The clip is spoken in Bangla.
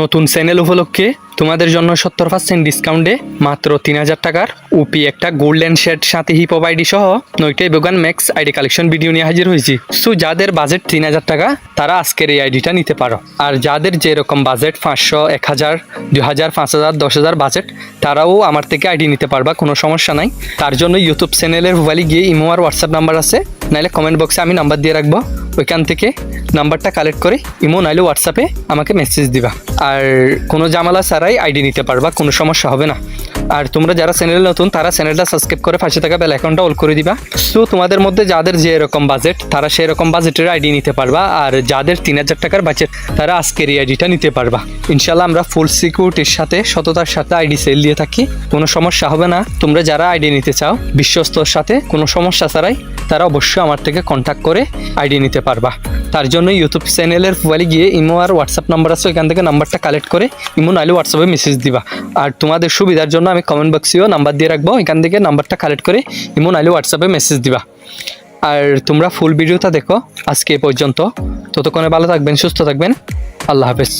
নতুন চ্যানেল উপলক্ষে তোমাদের জন্য সত্তর পার্সেন্ট ডিসকাউন্টে মাত্র তিন হাজার টাকার উপি একটা গোল্ডেন শেড সাথে হিপ আইডি সহ নয়টাই বেগান ম্যাক্স আইডি কালেকশন ভিডিও নিয়ে হাজির হয়েছি। সো যাদের বাজেট তিন হাজার টাকা, তারা আজকের এই আইডিটা নিতে পারো। আর যাদের যেরকম বাজেট পাঁচশো, এক হাজার দু হাজার, পাঁচ হাজার, দশ হাজার বাজেট তারাও আমার থেকে আইডি নিতে পারবা, কোনো সমস্যা নাই। তার জন্য ইউটিউব চ্যানেলের মোবাইলে গিয়ে ইমো আর হোয়াটসঅ্যাপ নাম্বার আছে। নাহলে কমেন্ট বক্সে আমি নাম্বার দিয়ে রাখব। ওইখান থেকে নাম্বারটা কালেক্ট করে ইমো, নাইলে হোয়াটসঅ্যাপে আমাকে মেসেজ দিবা। আর কোনো জামালা ছাড়াই আইডি নিতে পারবা, কোনো সমস্যা হবে না। আর তোমরা যারা চ্যানেলে নতুন, তারা চ্যানেলটা সাবস্ক্রাইব করে পাশে থাকা বেল অ্যাকাউন্টটা অল করে দিবা। সো তোমাদের মধ্যে যাদের যে এরকম বাজেট তারা সেই রকম বাজেটের আইডি নিতে পারবা। আর যাদের তিন হাজার টাকার বাজেট তারা আজকের এই আইডিটা নিতে পারবা। ইনশাল্লাহ আমরা ফুল সিকিউরিটির সাথে, সততার সাথে আইডি সেল দিয়ে থাকি। কোনো সমস্যা হবে না। তোমরা যারা আইডি নিতে চাও, বিশ্বস্তর সাথে, কোনো সমস্যা ছাড়াই, তারা অবশ্যই আমার থেকে কন্ট্যাক্ট করে আইডি নিতে পারবা। তার জন্য ইউটিউব চ্যানেলের মোবাইলে গিয়ে ইমো আর হোয়াটসঅ্যাপ নাম্বার আছে, ওইখান থেকে নাম্বারটা কালেক্ট করে ইমো নাইলে হোয়াটসঅ্যাপে মেসেজ দিবা। আর তোমাদের সুবিধার জন্য আমি কমেন্ট বক্সেও নাম্বার দিয়ে রাখব এখান থেকে নাম্বারটা কালেক্ট করে ইমো নাইলে হোয়াটসঅ্যাপে মেসেজ দিবা। আর তোমরা ফুল ভিডিওটা দেখো আজকে এ পর্যন্ত। ততক্ষণে ভালো থাকবেন, সুস্থ থাকবেন। আল্লাহ হাফেজ।